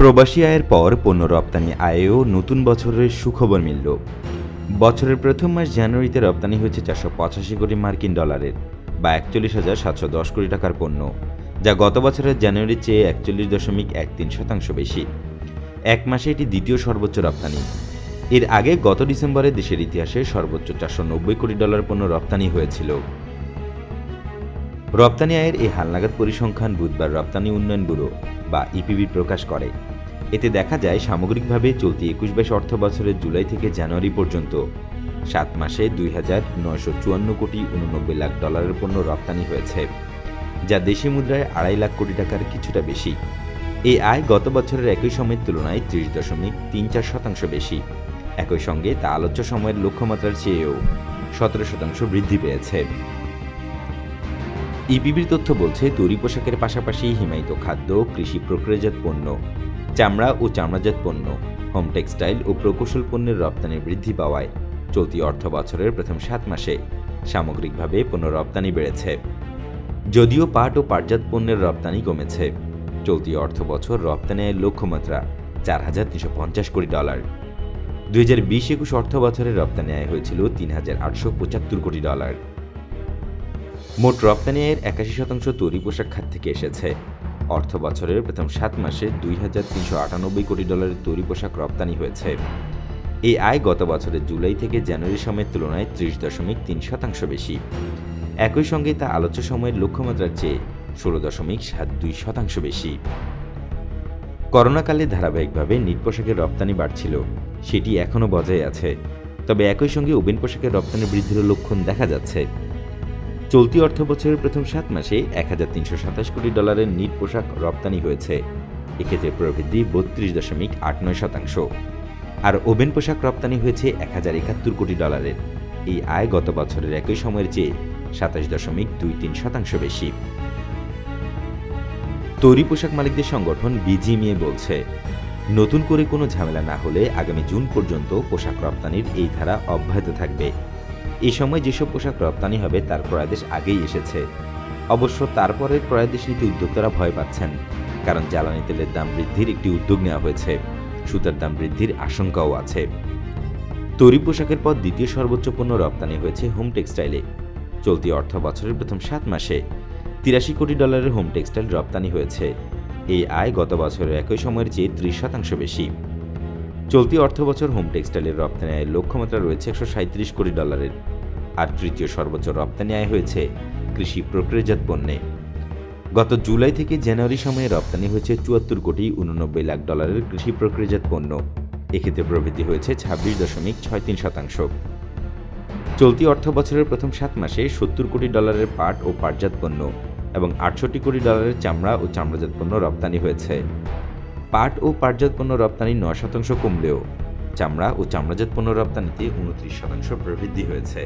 প্রবাসী আয়ের পর পণ্য রপ্তানি আয়েও নতুন বছরের সুখবর মিলল। বছরের প্রথম মাস জানুয়ারিতে রপ্তানি হয়েছে চারশো পঁচাশি কোটি মার্কিন ডলারের বা একচল্লিশ হাজার সাতশো দশ কোটি টাকার পণ্য, যা গত বছরের জানুয়ারির চেয়ে একচল্লিশ দশমিক এক তিন শতাংশ বেশি। এক মাসে এটি দ্বিতীয় সর্বোচ্চ রপ্তানি। এর আগে গত ডিসেম্বরে দেশের ইতিহাসে সর্বোচ্চ চারশো নব্বই কোটি ডলার পণ্য রপ্তানি হয়েছিল। রপ্তানি আয়ের এই হালনাগাদ পরিসংখ্যান বুধবার রপ্তানি উন্নয়ন ব্যুরো বা ইপিবি প্রকাশ করে। এতে দেখা যায়, সামগ্রিকভাবে চলতি একুশ বাইশ অর্থ বছরের জুলাই থেকে জানুয়ারি পর্যন্ত সাত মাসে দুই হাজার নয়শো চুয়ান্ন কোটি উননব্বই লাখ ডলারের পণ্য রপ্তানি হয়েছে, যা দেশি মুদ্রায় আড়াই লাখ কোটি টাকার কিছুটা বেশি। এই আয় গত বছরের একই সময়ের তুলনায় ত্রিশ দশমিক তিন চার শতাংশ বেশি। একই সঙ্গে তা আলোচ্য সময়ের লক্ষ্যমাত্রার চেয়েও সতেরো শতাংশ বৃদ্ধি পেয়েছে। ইপিবির তথ্য বলছে, তৈরি পোশাকের পাশাপাশি হিমায়িত খাদ্য, কৃষি প্রক্রিয়াজাত পণ্য, চামড়া ও চামড়াজাত পণ্য, হোম টেক্সটাইল ও প্রকৌশল পণ্যের রপ্তানি বৃদ্ধি পাওয়ায় চলতি অর্থ বছরের প্রথম সাত মাসে সামগ্রিকভাবে পণ্য রপ্তানি বেড়েছে। যদিও পাট ও পাটজাত পণ্যের রপ্তানি কমেছে, চলতি অর্থ বছর রপ্তানি আয়ের লক্ষ্যমাত্রা চার হাজার তিনশো পঞ্চাশ কোটি ডলার। দুই হাজার বিশ একুশ অর্থ বছরের রপ্তানি আয় হয়েছিল তিন হাজার আটশো পঁচাত্তর কোটি ডলার। মোট রপ্তানি আয়ের একাশি শতাংশ তৈরি পোশাক খাত থেকে এসেছে। অর্থ বছরের প্রথম সাত মাসে দুই হাজার তিনশো আটানব্বই কোটি ডলারের তৈরি পোশাক রপ্তানি হয়েছে। এই আয় গত বছরের জুলাই থেকে জানুয়ারি সময়ের তুলনায় ত্রিশ দশমিক তিন শতাংশ বেশি। একই সঙ্গে তা আলোচ্য সময়ের লক্ষ্যমাত্রার চেয়ে ষোলো দশমিক সাত দুই শতাংশ বেশি। করোনাকালে ধারাবাহিকভাবে নিট পোশাকের রপ্তানি বাড়ছিল, সেটি এখনও বজায় আছে। তবে একই সঙ্গে ওবেন পোশাকের রপ্তানি বৃদ্ধির লক্ষণ দেখা যাচ্ছে। চলতি অর্থ বছরের প্রথম সাত মাসে এক হাজার তিনশো সাতাশ কোটি ডলারের নিট পোশাক রপ্তানি হয়েছে। এক্ষেত্রে প্রবৃদ্ধি বত্রিশ দশমিক আট নয় শতাংশ। আর ওভেন পোশাক রপ্তানি হয়েছে এক হাজার একাত্তর কোটি ডলারের। এই আয় গত বছরের একই সময়ের চেয়ে সাতাশ দশমিক দুই তিন শতাংশ বেশি। তৈরি পোশাক মালিকদের সংগঠন বিজিএমএ বলছে, নতুন করে কোনো ঝামেলা না হলে আগামী জুন পর্যন্ত পোশাক রপ্তানির এই ধারা অব্যাহত থাকবে। এই সময় যেসব পোশাক রপ্তানি হবে তার ক্রয়াদেশ আগেই এসেছে। অবশ্য তারপরের ক্রয়াদেশ নিতে উদ্যোক্তারা ভয় পাচ্ছেন, কারণ জ্বালানি তেলের দাম বৃদ্ধির একটি উদ্যোগ নেওয়া হয়েছে। সুতার দাম বৃদ্ধির আশঙ্কাও আছে। তৈরি পোশাকের পর দ্বিতীয় সর্বোচ্চ পণ্য রপ্তানি হয়েছে হোম টেক্সটাইলে। চলতি অর্থ বছরের প্রথম সাত মাসে তিরাশি কোটি ডলারের হোম টেক্সটাইল রপ্তানি হয়েছে। এই আয় গত বছরের একই সময়ের চেয়ে ত্রিশ শতাংশ বেশি। চলতি অর্থ বছর হোম টেক্সটাইলের রপ্তানি আয়ের লক্ষ্যমাত্রা রয়েছে একশো সাঁত্রিশ কোটি ডলারের। আর তৃতীয় সর্বোচ্চ রপ্তানি আয় হয়েছে কৃষি প্রক্রিয়াজাত পণ্যে। গত জুলাই থেকে জানুয়ারি সময়ে রপ্তানি হয়েছে চুয়াত্তর কোটি উননব্বই লাখ ডলারের কৃষি প্রক্রিয়াজাত পণ্য। এক্ষেত্রে প্রবৃদ্ধি হয়েছে ছাব্বিশ দশমিক ছয় তিন শতাংশ। চলতি অর্থ বছরের প্রথম সাত মাসে সত্তর কোটি ডলারের পাট ও পাটজাত পণ্য এবং আটষট্টি কোটি ডলারের চামড়া ও চামড়াজাত পণ্য রপ্তানি হয়েছে। পাট ও পাটজাত পণ্য রপ্তানি নয় শতাংশ কমলেও চামড়া ও চামড়াজাত পণ্য রপ্তানিতে উনত্রিশ শতাংশ প্রবৃদ্ধি হয়েছে।